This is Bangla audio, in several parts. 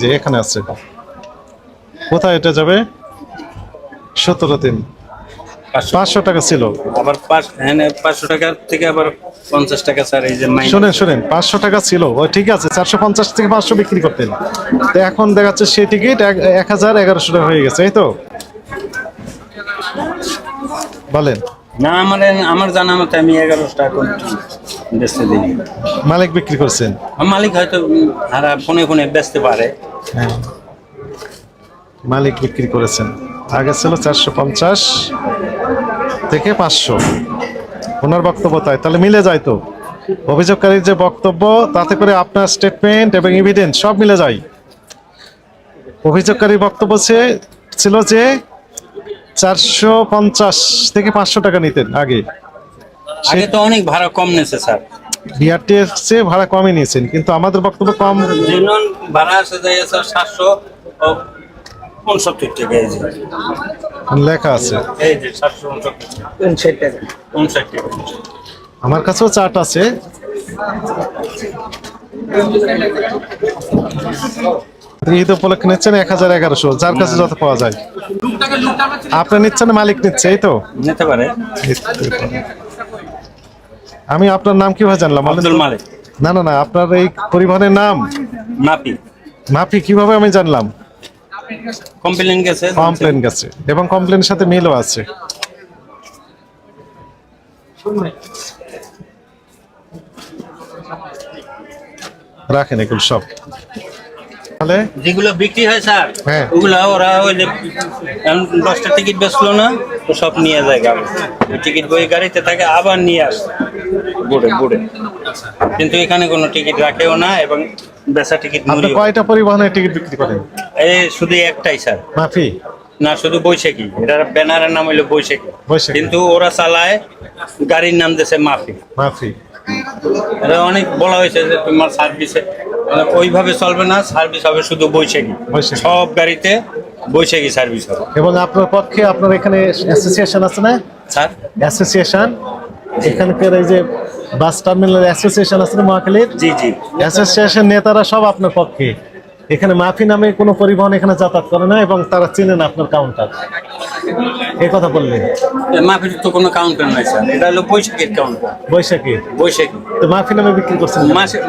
যে এখানে আছে। কোথায় এটা যাবে? সতেরো তিন পাঁচশো। টাকা ছিল। আবার হ্যাঁ পাঁচশো টাকার থেকে আবার পঞ্চাশ টাকা স্যার এই যে শোনেন শোনেন পাঁচশো টাকা ছিল। ও ঠিক আছে চারশো পঞ্চাশ থেকে পাঁচশো বিক্রি করতেন। তো এখন দেখা যাচ্ছে সেই টিকিট এক হাজার এগারোশো টাকা হয়ে গেছে এই তো? বলেন। না আমার আমার জানা মতে আমি এগারোশো টাকা বেচতে দিই। মালিক বিক্রি করছেন? মালিক হয়তো হারা ফোনে ফোনে বেচতে পারে। হ্যাঁ। মালিক বিক্রি করেছেন। আগে ছিল চারশো পঞ্চাশ থেকে পাঁচশো। ওনার বক্তব্য তাই। তাহলে মিলে যায় তো। অভিযোগকারীর যে বক্তব্য তাতে করে আপনার স্টেটমেন্ট এবং এভিডেন্স সব মিলে যায়। অভিযোগকারীর বক্তব্য ছিল যে চারশো পঞ্চাশ থেকে পাঁচশো টাকা নিতেন আগে। আগে তো অনেক ভাড়া কম স্যার। চেয়ে ভাড়া কমই নিয়েছেন কিন্তু আমাদের বক্তব্য কম। যেমন ভাড়া আছে যে স্যার সাতশো উনসত্তর টাকা এই যে। লেখা আছে। এই যে সাতশো উনসত্তর টাকা। উনষাট টাকা। আমার কাছেও চার্ট আছে। ঈদ উপলক্ষে নিচ্ছেন এক হাজার এগারোশো যার কাছে যত পাওয়া যায়। আপনি নিচ্ছেন মালিক নিচ্ছে এই তো? নিতে পারে। আমি আপনার নাম কীভাবে জানলাম? আব্দুল মালিক। না না না আপনার এই পরিবহনের নাম? মাপি মাফি কীভাবে আমি জানলাম? কমপ্লেন গেছে। কমপ্লেন গেছে এবং কমপ্লেনের সাথে মিলও আছে। রাখেন এগুলো সব। তাহলে? যেগুলো বিক্রি হয় স্যার হ্যাঁ। ওগুলো ওরা ওই যে দশটা টিকিট বেচলো না তো সব নিয়ে যায় গাড়ি। ওই টিকিট বই গাড়িতে থাকে আবার নিয়ে আসে। বুড়ে বুড়ে। কিন্তু এখানে কোনো টিকিট রাখেও না এবং বেচা টিকিট আপনি কয়টা পরিবহনের টিকিট বিক্রি করেন? এই শুধু একটাই স্যার। মাফি না শুধু বৈশাখী। এটার ব্যানারের নাম হইল বৈশাখী। কিন্তু ওরা চালায় গাড়ির নাম দিয়েছে মাফি। মাফি। এটা অনেক বলা হয়েছে যে তোমার সার্ভিসে ওইভাবে চলবে না সার্ভিস হবে শুধু বৈশাখী। সব গাড়িতে বৈশাখী সার্ভিস হবে। এবং আপনার পক্ষে আপনার এখানে অ্যাসোসিয়েশন আছে না? স্যার? অ্যাসোসিয়েশন এখানকার এই যে বাস টার্মিনাল অ্যাসোসিয়েশন আছে না মহাখালীর? জি জি। অ্যাসোসিয়েশন নেতারা সব আপনার পক্ষে। এখানে মাফি নামে কোনো পরিবহন এখানে যাতায়াত করে না এবং তারা চেনেন আপনার কাউন্টার এই কথা বললেন মাফির তো কোনো কাউন্টার নাই স্যার। এটা হলো বৈশাখীর কাউন্টার বৈশাখী? বৈশাখী। তো মাফি নামে বিক্রি করছেন?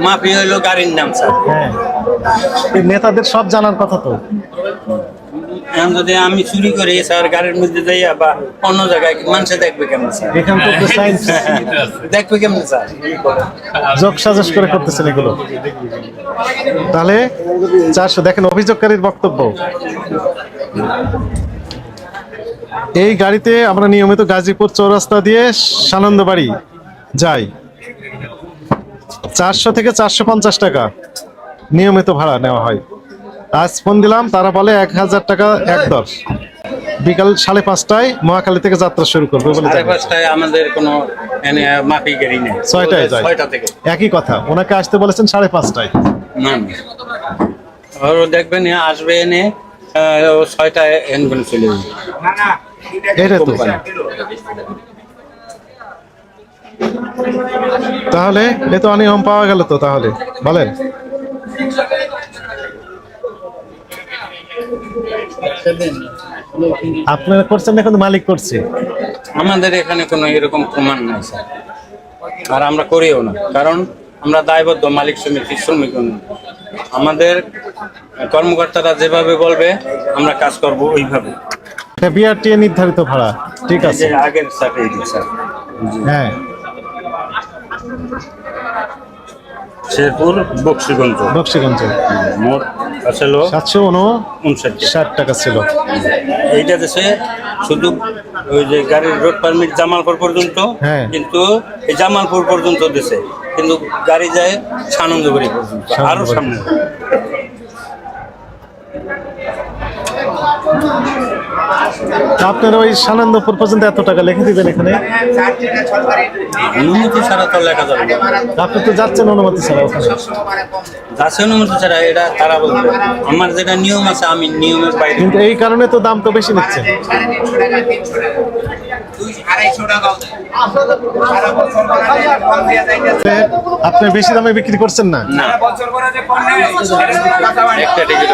মাফি হলো গাড়ির নাম স্যার। হ্যাঁ। এই নেতাদের সব জানার কথা তো। এখন যদি আমি চুরি করি স্যার গাড়ির মধ্যে যাইয়া বা অন্য জায়গায় মানুষে দেখবে কেমন স্যার? দেখবে কেমন স্যার? যোগ সাজস করে করতেছেন এগুলো। তাহলে চারশো দেখেন অভিযোগকারীর বক্তব্য। এই গাড়িতে আমরা নিয়মিত গাজীপুর চৌরাস্তা দিয়ে সানন্দবাড়ি যাই। চারশো থেকে চারশো পঞ্চাশ টাকা নিয়মিত ভাড়া নেওয়া হয়। আজ ফোন দিলাম তারা বলে এক হাজার টাকা এক দর বিকাল সাড়ে পাঁচটায় মহাখালী থেকে যাত্রা শুরু করবে বলে আমাদের কোনো মাফি গাড়ি নেই। ছয়টায়। ছয়টা থেকে। একই কথা ওনাকে আসতে বলেছেন সাড়ে পাঁচটায়। না দেখবেন আসবে এনে আহ, ছয়টায় এন চলে যাবে। এটা তো। তাহলে এ তো অনিয়ম পাওয়া গেল তো তাহলে। বলেন। আপনারা করছেন না কিন্তু মালিক করছে? আমাদের এখানে কোনো এরকম প্রমাণ নাই স্যার। আর আমরা করিও না কারণ আমরা দায়বদ্ধ মালিক সমিতি শ্রমিক। আমাদের কর্মকর্তারা যেভাবে বলবে আমরা কাজ করব ওইভাবে। বিআরটি নির্ধারিত ভাড়া ঠিক আছে? আগের স্যার। হ্যাঁ। শেরপুর বক্সিগঞ্জ। বক্সিগঞ্জ। মোট আসলো সাতশো উনষাট। ষাট টাকা ছিল। এইটা দেশে শুধু ওই যে গাড়ির রোড পারমিট জামালপুর পর্যন্ত হ্যাঁ। কিন্তু এই জামালপুর পর্যন্ত দেশে। কিন্তু গাড়ি যায় সানন্দবাড়ি পর্যন্ত আরও সামনে। আপনার ওই সানন্দপুর পর্যন্ত এত টাকা লিখে দিবেন এখানে অনুমতি ছাড়া তো লেখা যাবে না। আপনি তো যাচ্ছেন অনুমতি ছাড়া ওখানে গাছে অনুমতি ছাড়া এটা তারা বলবে আমার যেটা নিয়ম আছে আমি নিয়মের বাইরে কিন্তু এই কারণে তো দাম তো বেশি যাইতেছে। আপনি বেশি দামে বিক্রি করছেন না। একটা টিকিট